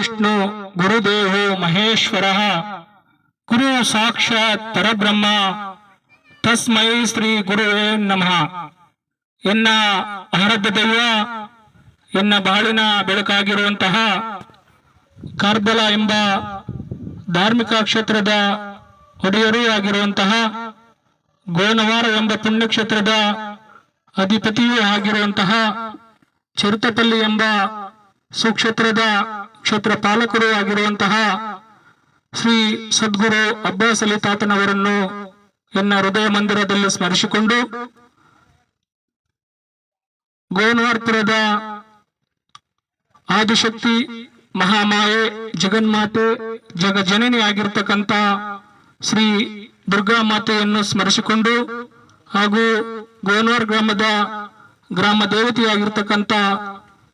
ವಿಷ್ಣು ಗುರುದೇವೋ ಮಹೇಶ್ವರ. ಗುರು ಸಾಕ್ಷಾತ್ ಪರಬ್ರಹ್ಮ. ತಸ್ಮೈ ಶ್ರೀ ಗುರುವೇ ನಮಃ. ಎನ್ನ ಆರಾಧ್ಯ ದೈವ, ಎನ್ನ ಬಾಳಿನ ಬೆಳಕಾಗಿರುವಂತಹ ಕಾರ್ಬಲ ಎಂಬ ಧಾರ್ಮಿಕ ಕ್ಷೇತ್ರದ ಒಡೆಯರೂ ಆಗಿರುವಂತಹ ಗೋನವಾರ ಎಂಬ ಪುಣ್ಯಕ್ಷೇತ್ರದ ಅಧಿಪತಿಯೂ ಆಗಿರುವಂತಹ ಚಿರುತಪಲ್ಲಿ ಎಂಬ ಸುಕ್ಷೇತ್ರದ ಕ್ಷೇತ್ರ ಪಾಲಕರು ಆಗಿರುವಂತಹ ಶ್ರೀ ಸದ್ಗುರು ಅಬ್ಬಾಸ್ ಅಲಿ ತಾತನವರನ್ನು ಎನ್ನ ಹೃದಯ ಮಂದಿರದಲ್ಲಿ ಸ್ಮರಿಸಿಕೊಂಡು ಗೋನ್ವಾರ್ಪುರದ ಆದಿಶಕ್ತಿ ಮಹಾಮಾಯೆ ಜಗನ್ಮಾತೆ ಜಗಜನನಿ ಆಗಿರ್ತಕ್ಕಂಥ ಶ್ರೀ ದುರ್ಗಾ ಮಾತೆಯನ್ನು ಸ್ಮರಿಸಿಕೊಂಡು ಹಾಗೂ ಗೋನ್ವಾರ್ ಗ್ರಾಮದ ಗ್ರಾಮ ದೇವತೆಯಾಗಿರ್ತಕ್ಕಂಥ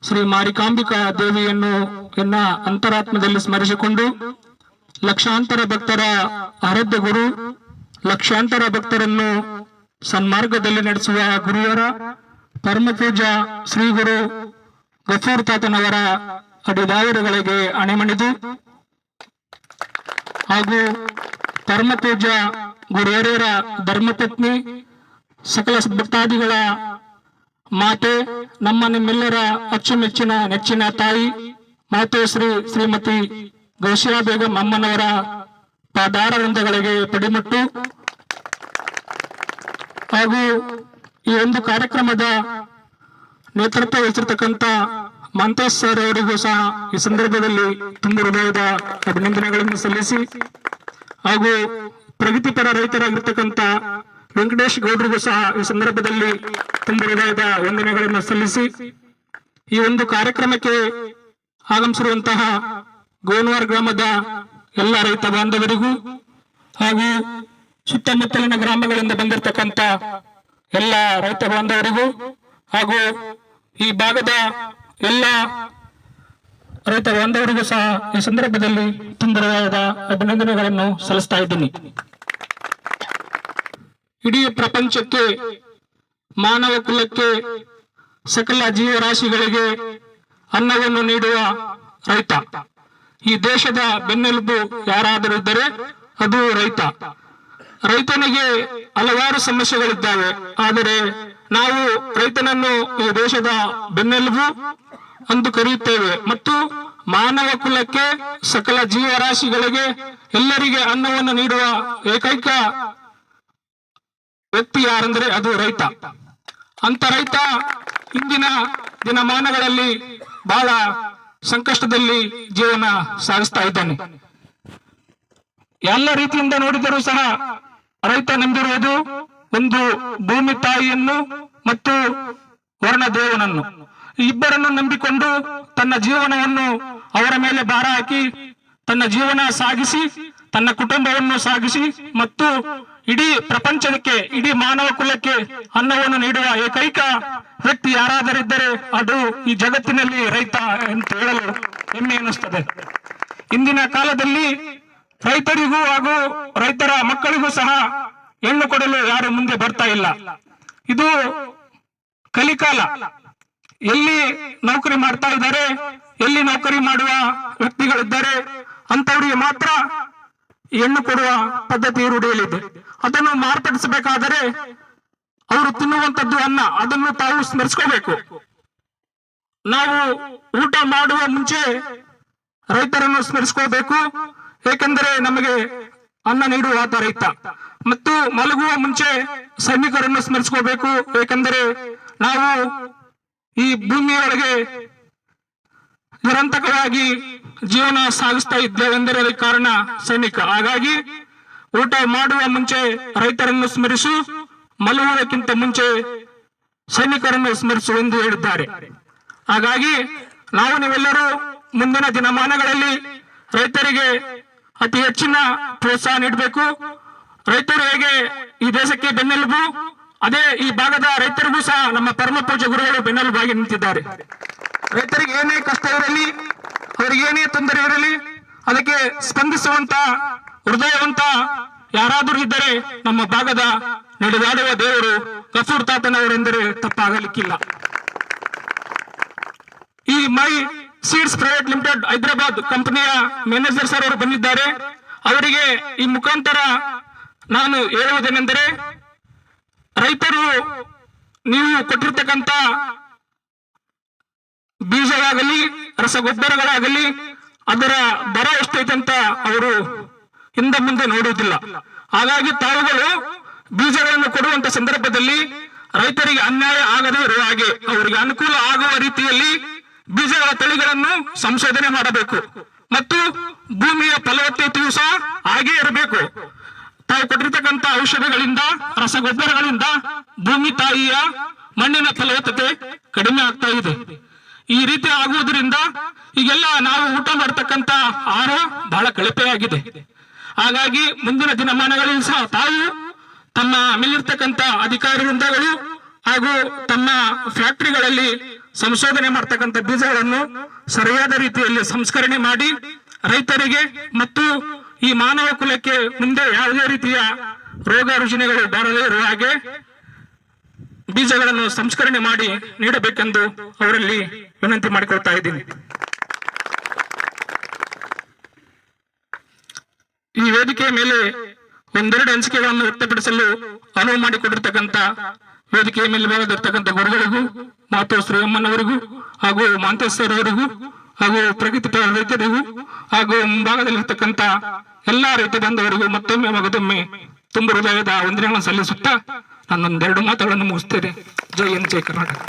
ಶ್ರೀ ಮಾರಿಕಾಂಬಿಕಾ ದೇವಿಯನ್ನು ಎನ್ನ ಅಂತರಾತ್ಮದಲ್ಲಿ ಸ್ಮರಿಸಿಕೊಂಡು ಲಕ್ಷಾಂತರ ಭಕ್ತರ ಆರಾಧ್ಯ ಗುರು, ಲಕ್ಷಾಂತರ ಭಕ್ತರನ್ನು ಸನ್ಮಾರ್ಗದಲ್ಲಿ ನಡೆಸುವ ಗುರುವರ ಪರಮ ಪೂಜಾ ಶ್ರೀ ಗುರು ಗಫೂರ್ ತಾತನವರ ಅಡಿದಾವರುಗಳಿಗೆ ಅಣೆಮಣಿದು ಹಾಗೂ ಪರಮ ಪೂಜ್ಯ ಗುರುವರಿಯರ ಧರ್ಮಪತ್ನಿ ಸಕಲ ಭಕ್ತಾದಿಗಳ ಮಾತೆ ನಮ್ಮ ನಿಮ್ಮೆಲ್ಲರ ಅಚ್ಚುಮೆಚ್ಚಿನ ನೆಚ್ಚಿನ ತಾಯಿ, ಮಾತೆ ಶ್ರೀ ಶ್ರೀಮತಿ ಗೌಶಿಯಾ ಬೇಗಂ ಅಮ್ಮನವರ ಪಾದಾರವೃಂದಗಳಿಗೆ ಪಡಿಮುಟ್ಟು. ಹಾಗೂ ಈ ಒಂದು ಕಾರ್ಯಕ್ರಮದ ನೇತೃತ್ವ ವಹಿಸಿರ್ತಕ್ಕಂಥ ಮಂತೇಶ್ ಸರ್ ಅವರಿಗೂ ಸಹ ಈ ಸಂದರ್ಭದಲ್ಲಿ ತುಂಬ ಹೃದಯದ ಅಭಿನಂದನೆಗಳನ್ನು ಸಲ್ಲಿಸಿ ಹಾಗೂ ಪ್ರಗತಿಪರ ರೈತರಾಗಿರ್ತಕ್ಕಂಥ ವೆಂಕಟೇಶ್ ಗೌಡರಿಗೂ ಸಹ ಈ ಸಂದರ್ಭದಲ್ಲಿ ತುಂಬ ಹೃದಯದ ವಂದನೆಗಳನ್ನು ಸಲ್ಲಿಸಿ ಈ ಒಂದು ಕಾರ್ಯಕ್ರಮಕ್ಕೆ ಆಗಮಿಸಿರುವಂತಹ ಗೋನ್ವಾರ್ ಗ್ರಾಮದ ಎಲ್ಲ ರೈತ ಬಾಂಧವರಿಗೂ ಹಾಗೂ ಸುತ್ತಮುತ್ತಲಿನ ಗ್ರಾಮಗಳಿಂದ ಬಂದಿರತಕ್ಕಂತ ಎಲ್ಲ ರೈತ ಬಾಂಧವರಿಗೂ ಹಾಗೂ ಈ ಭಾಗದ ಎಲ್ಲ ರೈತ ಬಾಂಧವರಿಗೂ ಸಹ ಈ ಸಂದರ್ಭದಲ್ಲಿ ಹೃದಯದ ಅಭಿನಂದನೆಗಳನ್ನು ಸಲ್ಲಿಸ್ತಾ ಇದ್ದೀನಿ. ಇಡೀ ಪ್ರಪಂಚಕ್ಕೆ, ಮಾನವ ಕುಲಕ್ಕೆ, ಸಕಲ ಜೀವರಾಶಿಗಳಿಗೆ ಅನ್ನವನ್ನು ನೀಡುವ ರೈತ. ಈ ದೇಶದ ಬೆನ್ನೆಲುಬು ಯಾರಾದರೂ ಇದ್ದರೆ ಅದು ರೈತ. ರೈತನಿಗೆ ಹಲವಾರು ಸಮಸ್ಯೆಗಳಿದ್ದಾವೆ. ಆದರೆ ನಾವು ರೈತನನ್ನು ಈ ದೇಶದ ಬೆನ್ನೆಲುಬು ಎಂದು ಕರೆಯುತ್ತೇವೆ. ಮತ್ತು ಮಾನವ ಕುಲಕ್ಕೆ, ಸಕಲ ಜೀವರಾಶಿಗಳಿಗೆ ಎಲ್ಲರಿಗೆ ಅನ್ನವನ್ನು ನೀಡುವ ಏಕೈಕ ವ್ಯಕ್ತಿ ಯಾರಂದ್ರೆ ಅದು ರೈತ. ಅಂತ ರೈತ ಇಂದಿನ ದಿನಮಾನಗಳಲ್ಲಿ ಬಹಳ ಸಂಕಷ್ಟದಲ್ಲಿ ಜೀವನ ಸಾಗಿಸ್ತಾ ಇದ್ದಾನೆ. ಎಲ್ಲ ರೀತಿಯಿಂದ ನೋಡಿದರೂ ಸಹ ರೈತ ನಂಬಿರುವುದು ಒಂದು ಭೂಮಿ ತಾಯಿಯನ್ನು ಮತ್ತು ವರ್ಣದೇವನನ್ನು. ಇಬ್ಬರನ್ನು ನಂಬಿಕೊಂಡು ತನ್ನ ಜೀವನವನ್ನು ಅವರ ಮೇಲೆ ಭಾರ ಹಾಕಿ, ತನ್ನ ಜೀವನ ಸಾಗಿಸಿ, ತನ್ನ ಕುಟುಂಬವನ್ನು ಸಾಗಿಸಿ ಮತ್ತು ಇಡೀ ಪ್ರಪಂಚಕ್ಕೆ, ಇಡೀ ಮಾನವ ಕುಲಕ್ಕೆ ಅನ್ನವನ್ನು ನೀಡುವ ಏಕೈಕ ವ್ಯಕ್ತಿ ಯಾರಾದರಿದ್ದರೆ ಅದು ಈ ಜಗತ್ತಿನಲ್ಲಿ ರೈತ ಅಂತ ಹೇಳಲು ಹೆಮ್ಮೆ ಅನ್ನಿಸ್ತದೆ ಇಂದಿನ ಕಾಲದಲ್ಲಿ ರೈತರಿಗೂ ಹಾಗೂ ರೈತರ ಮಕ್ಕಳಿಗೂ ಸಹ ಹೆಣ್ಣು ಕೊಡಲು ಯಾರು ಮುಂದೆ ಬರ್ತಾ ಇಲ್ಲ. ಇದು ಕಲಿಕಾಲ. ಎಲ್ಲಿ ನೌಕರಿ ಮಾಡ್ತಾ ಇದ್ದಾರೆ, ಎಲ್ಲಿ ನೌಕರಿ ಮಾಡುವ ವ್ಯಕ್ತಿಗಳಿದ್ದಾರೆ ಅಂತವರಿಗೆ ಮಾತ್ರ ಹೆಣ್ಣು ಕೊಡುವ ಪದ್ಧತಿ ರೂಢಿಯಲ್ಲಿದೆ. ಅದನ್ನು ಮಾರ್ಪಡಿಸಬೇಕಾದರೆ ಅವರು ತಿನ್ನುವಂತದ್ದು ಅನ್ನ, ಅದನ್ನು ತಾವು ಸ್ಮರಿಸ್ಕೋಬೇಕು. ನಾವು ಊಟ ಮಾಡುವ ಮುಂಚೆ ರೈತರನ್ನು ಸ್ಮರಿಸ್ಕೋಬೇಕು. ಏಕೆಂದರೆ ನಮಗೆ ಅನ್ನ ನೀಡುವ ಆತ ರೈತ. ಮತ್ತು ಮಲಗುವ ಮುಂಚೆ ಸೈನಿಕರನ್ನು ಸ್ಮರಿಸ್ಕೋಬೇಕು. ಏಕೆಂದರೆ ನಾವು ಈ ಭೂಮಿಯೊಳಗೆ ನಿರಂತರವಾಗಿ ಜೀವನ ಸಾಗಿಸ್ತಾ ಇದ್ದೇವೆಂದರೆ ಅದಕ್ಕೆ ಕಾರಣ ಸೈನಿಕ. ಹಾಗಾಗಿ ಊಟ ಮಾಡುವ ಮುಂಚೆ ರೈತರನ್ನು ಸ್ಮರಿಸು, ಮಲಗುವುದಕ್ಕಿಂತ ಮುಂಚೆ ಸೈನಿಕರನ್ನು ಸ್ಮರಿಸು ಎಂದು ಹೇಳಿದ್ದಾರೆ. ಹಾಗಾಗಿ ನಾವು ನೀವೆಲ್ಲರೂ ಮುಂದಿನ ದಿನಮಾನಗಳಲ್ಲಿ ರೈತರಿಗೆ ಅತಿ ಹೆಚ್ಚಿನ ಪ್ರೋತ್ಸಾಹ ನೀಡಬೇಕು. ರೈತರು ಹೇಗೆ ಈ ದೇಶಕ್ಕೆ ಬೆನ್ನೆಲುಬು, ಅದೇ ಈ ಭಾಗದ ರೈತರಿಗೂ ಸಹ ನಮ್ಮ ಪರಮ ಪೂಜ್ಯ ಗುರುಗಳು ಬೆನ್ನೆಲುಬಾಗಿ ನಿಂತಿದ್ದಾರೆ. ರೈತರಿಗೆ ಏನೇ ಕಷ್ಟ ಇರಲಿ, ಅವ್ರಿಗೆ ಏನೇ ತೊಂದರೆ ಇರಲಿ, ಅದಕ್ಕೆ ಸ್ಪಂದಿಸುವಂತ, ಹೃದಯವಂತ ಯಾರಾದರೂ ಇದ್ದರೆ ನಮ್ಮ ಭಾಗದ ನಡೆದಾಡುವ ದೇವರು ಕಸೂರ್ ತಾತನವರೆಂದರೆ ತಪ್ಪಾಗಲಿಕ್ಕಿಲ್ಲ. ಈ my seeds private limited Hyderabad ಕಂಪನಿಯ ಮ್ಯಾನೇಜರ್ ಸರ್ ಅವರು ಬಂದಿದ್ದಾರೆ. ಅವರಿಗೆ ಈ ಮುಖಾಂತರ ನಾನು ಹೇಳುವುದೇನೆಂದರೆ, ರೈತರು ನೀವು ಕೊಟ್ಟಿರ್ತಕ್ಕಂಥ ಬೀಜವಾಗಲಿ ರಸಗೊಬ್ಬರಗಳಾಗಲಿ, ಅದರ ದರ ಎಷ್ಟೈತೆ ಅಂತ ಅವರು ಹಿಂದೆ ಮುಂದೆ ನೋಡುವುದಿಲ್ಲ. ಹಾಗಾಗಿ ತಾವುಗಳು ಬೀಜಗಳನ್ನು ಕೊಡುವಂತ ಸಂದರ್ಭದಲ್ಲಿ ರೈತರಿಗೆ ಅನ್ಯಾಯ ಆಗದೇ ಇರುವ ಹಾಗೆ ಅವರಿಗೆ ಅನುಕೂಲ ಆಗುವ ರೀತಿಯಲ್ಲಿ ಬೀಜಗಳ ತಳಿಗಳನ್ನು ಸಂಶೋಧನೆ ಮಾಡಬೇಕು. ಮತ್ತು ಭೂಮಿಯ ಫಲವತ್ತತೆಯೂ ಸಹ ಹಾಗೇ ಇರಬೇಕು. ತಾವು ಕೊಟ್ಟಿರ್ತಕ್ಕಂಥ ಔಷಧಗಳಿಂದ, ರಸಗೊಬ್ಬರಗಳಿಂದ ಭೂಮಿ ತಾಯಿಯ ಮಣ್ಣಿನ ಫಲವತ್ತತೆ ಕಡಿಮೆ ಆಗ್ತಾ ಇದೆ. ಈ ರೀತಿ ಆಗುವುದರಿಂದ ಈಗೆಲ್ಲ ನಾವು ಊಟ ಮಾಡ್ತಕ್ಕಂತ ಆಹಾರ ಬಹಳ ಕಳಪೆಯಾಗಿದೆ ಹಾಗಾಗಿ ಮುಂದಿನ ದಿನಮಾನಗಳಲ್ಲಿ ಸಹ ತಾವು ತಮ್ಮ ಮೇಲಿರ್ತಕ್ಕಂಥ ಅಧಿಕಾರಿ ವೃಂದಗಳು ಹಾಗೂ ತಮ್ಮ ಫ್ಯಾಕ್ಟರಿಗಳಲ್ಲಿ ಸಂಶೋಧನೆ ಮಾಡ್ತಕ್ಕಂಥ ಬೀಜಗಳನ್ನು ಸರಿಯಾದ ರೀತಿಯಲ್ಲಿ ಸಂಸ್ಕರಣೆ ಮಾಡಿ ರೈತರಿಗೆ ಮತ್ತು ಈ ಮಾನವ ಕುಲಕ್ಕೆ ಮುಂದೆ ಯಾವುದೇ ರೀತಿಯ ರೋಗ ರುಜಿನಗಳು ಬರದೇ ಇರುವ ಹಾಗೆ ಬೀಜಗಳನ್ನು ಸಂಸ್ಕರಣೆ ಮಾಡಿ ನೀಡಬೇಕೆಂದು ಅವರಲ್ಲಿ ವಿನಂತಿ ಮಾಡಿಕೊಳ್ತಾ ಇದ್ದೀನಿ. ಈ ವೇದಿಕೆಯ ಮೇಲೆ ಒಂದೆರಡು ಅನಿಸಿಕೆಗಳನ್ನು ವ್ಯಕ್ತಪಡಿಸಲು ಅನುವು ಮಾಡಿಕೊಟ್ಟಿರ್ತಕ್ಕಂಥ ವೇದಿಕೆಯ ಮೇಲೆ ಭಾಗದಿರ್ತಕ್ಕಂಥ ಗುರುಗಳಿಗೂ, ಮಾತು ಶ್ರೀಯಮ್ಮನವರಿಗೂ, ಹಾಗೂ ಮಾಂತೇಶ್ವರ್ ಅವರಿಗೂ ಹಾಗೂ ಪ್ರಗತಿಪರ ರೈತರಿಗೂ, ಹಾಗೂ ಮುಂಭಾಗದಲ್ಲಿರ್ತಕ್ಕಂಥ ಎಲ್ಲಾ ರೈತ ಬಾಂಧವರಿಗೂ ಮತ್ತೊಮ್ಮೆ ಮಗದೊಮ್ಮೆ ತುಂಬ ಹೃದಯದ ವಂದನೆಗಳನ್ನು ಸಲ್ಲಿಸುತ್ತಾ ನಾನೊಂದೆರಡು ಮಾತುಗಳನ್ನು ಮುಗಿಸ್ತೇನೆ. ಜೈ ಎನ್ ಜೈ ಕರ್ನಾಟಕ.